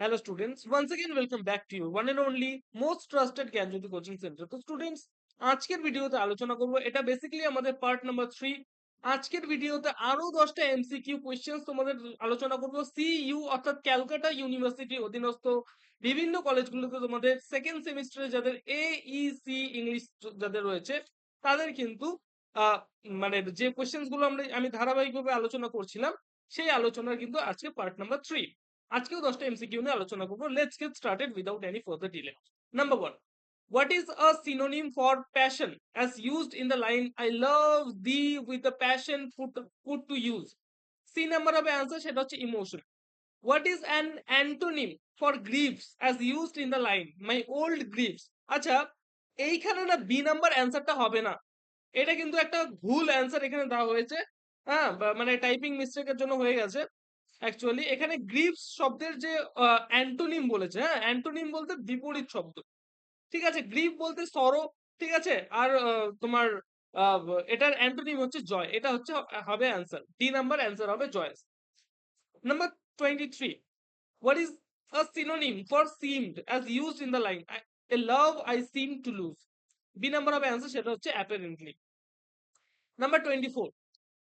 Hello students, once again welcome back to you one and only most trusted Gyanjyoti coaching centre তো students আজকের ভিডিওতে আলোচনা করব। এটা বেসিক্যালি আমাদের পার্ট নাম্বার থ্রি আজকের ভিডিওতে আরও দশটা এমসিকিউ কোয়েশ্চেন্স তোমাদের আলোচনা করব। সিইউ অর্থাৎ ক্যালকাটা ইউনিভার্সিটি অধীনস্থ বিভিন্ন কলেজগুলোতে তোমাদের সেকেন্ড সেমিস্টারে যাদের এ ই সি ইংলিশ যাদের রয়েছে তাদের কিন্তু মানে যে কোয়েশ্চেন্সগুলো আমরা আমি ধারাবাহিকভাবে আলোচনা করছিলাম সেই আলোচনার কিন্তু আজকে পার্ট নাম্বার থ্রি আজকেও দশটা এমসিকিউ নিয়ে আলোচনা করব। Let's get started without any further delay number one what is a synonym for passion as used in the line I love thee with the passion put to use C number হবে answer সেটা হচ্ছে emotion what is an antonym for grips as used in the line my old griefs আচ্ছা এইখানে না B number অ্যান্সারটা হবে না। এটা কিন্তু একটা ভুল অ্যান্সার এখানে দেওয়া হয়েছে। হ্যাঁ মানে টাইপিং মিস্টেকের জন্য হয়ে গেছে। অ্যাকচুয়ালি এখানে গ্রিপস শব্দের যে অ্যান্টোনিম বলেছে হ্যাঁ? অ্যান্টোনিম বলতে বিপরীত শব্দ। ঠিক আছে? গ্রিপ বলতে সরো, ঠিক আছে? আর তোমার এটার অ্যান্টোনিম হচ্ছে জয়। এটা হচ্ছে, হবে অ্যান্সার। ডি নাম্বার অ্যান্সার হবে joys. Number twenty three what is a synonym for seemed as used in the line a love I seem to lose B number হবে অ্যান্সার, সেটা হচ্ছে apparently number twenty four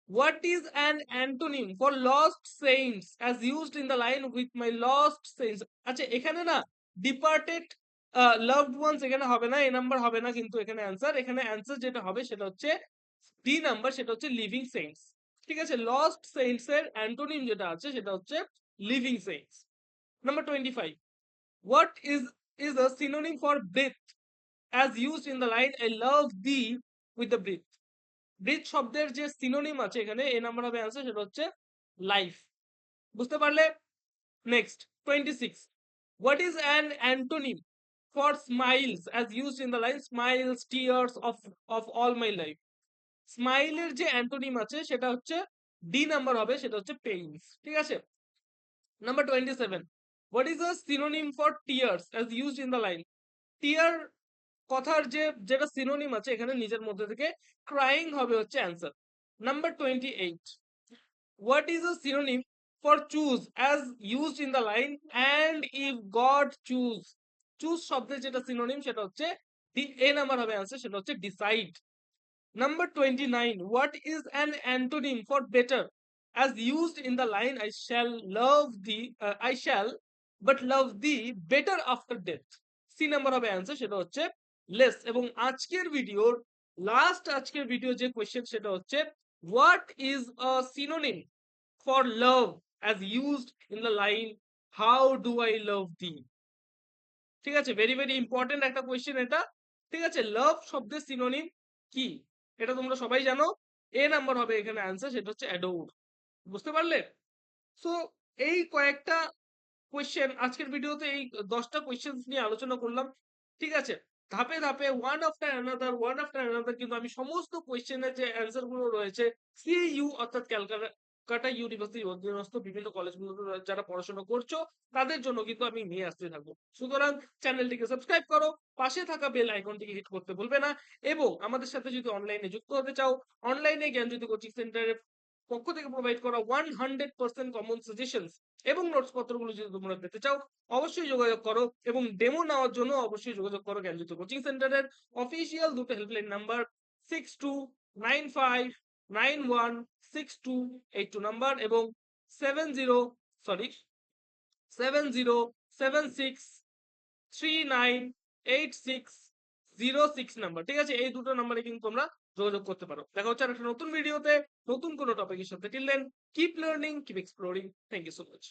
What is an antonym for lost saints as used in the line with my lost saints? আচ্ছা এখানে না departed loved once এখানে হবে না, এ number হবে না কিন্তু এখানে অ্যান্সার এখানে অ্যান্সার যেটা হবে সেটা হচ্ছে ডি নাম্বার সেটা হচ্ছে লিভিং সেন্টস ঠিক আছে লস্ট সেন্টস এর অ্যান্টোনিম যেটা আছে সেটা হচ্ছে living saints number twenty five what is is a synonym for breath as used in the line I love thee with the breath breath শব্দের যে সিনোনিম আছে এখানে এ নাম্বার হবে অ্যান্সার সেটা হচ্ছে লাইফ বুঝতে পারলে? Next twenty six what is an antonym for smiles as use in the line smiles tears of of all my life স্মাইলের যে অ্যান্টোনিম আছে, সেটা হচ্ছে ডি নাম্বার হবে, সেটা হচ্ছে পেইনস ঠিক আছে? Number twenty seven what is a synonym for tears as used in the line tear কথার যে, যেটা সিনোনিম আছে, এখানে নিজের মধ্যে থেকে ক্রাইং হবে হচ্ছে answer number twenty eight what is a synonym for choose as used in the line and if God choose choose শব্দের যেটা সিনোনিম সেটা হচ্ছে এ নাম্বার হবে অ্যান্সার সেটা হচ্ছে decide number twenty nine what is an antonym for better as used in the line I shall love thee I shall but love thee better after death C number হবে answer সেটা হচ্ছে less এবং আজকের ভিডিওর last আজকের video যে question সেটা হচ্ছে what is a synonym for love as used in the line how do I love thee ঠিক আছে? ভেরি ভেরি ইম্পর্টেন্ট একটা কোয়েশ্চেন এটা। ঠিক আছে? লাভ শব্দের সিনোনিম কি? এটা তোমরা সবাই জানো। এ নাম্বার হবে এখানে অ্যান্সার সেটা হচ্ছে অ্যাডোর বুঝতে পারলে? সো এই কয়েকটা কোয়েশ্চেন আজকের ভিডিওতে এই দশটা কোয়েশ্চেন নিয়ে আলোচনা করলাম। ঠিক আছে? ধাপে ধাপে one after another one after another কিন্তু আমি সমস্ত কোয়েশ্চেনের যে অ্যান্সারগুলো রয়েছে সিইউ অর্থাৎ ক্যালকাটা ইউনিভার্সিটি অধীনস্থ বিভিন্ন কলেজগুলোতে যারা পড়াশোনা করছ, তাদের জন্য কিন্তু আমি নিয়ে আসতে থাকব। সুতরাং চ্যানেলটিকে সাবস্ক্রাইব করো, পাশে থাকা বেল আইকনটিকে হিট করতে ভুলবে না এবং আমাদের সাথে যদি অনলাইনে যুক্ত হতে চাও অনলাইনে জ্ঞানজ্যোতি কোচিং সেন্টারের পক্ষ থেকে প্রোভাইড করা one hundred percent common suggestions এবং নোটস পত্রগুলো যদি তোমরা পেতে চাও, অবশ্যই যোগাযোগ করো এবং ডেমো নেওয়ার জন্য অবশ্যই যোগাযোগ করো জ্ঞানযুক্ত কোচিং সেন্টারের অফিসিয়াল দুটো helpline number six two nine five nine one six two eight two number এবং seven zero sorry seven zero seven six three nine eight six zero six number ঠিক আছে? এই দুটো নাম্বারে কিন্তু তোমরা যোগাযোগ করতে পারো। দেখা হচ্ছে একটা নতুন ভিডিওতে নতুন কোনো টপিকের সাথে। Till then keep learning keep exploring thank you so much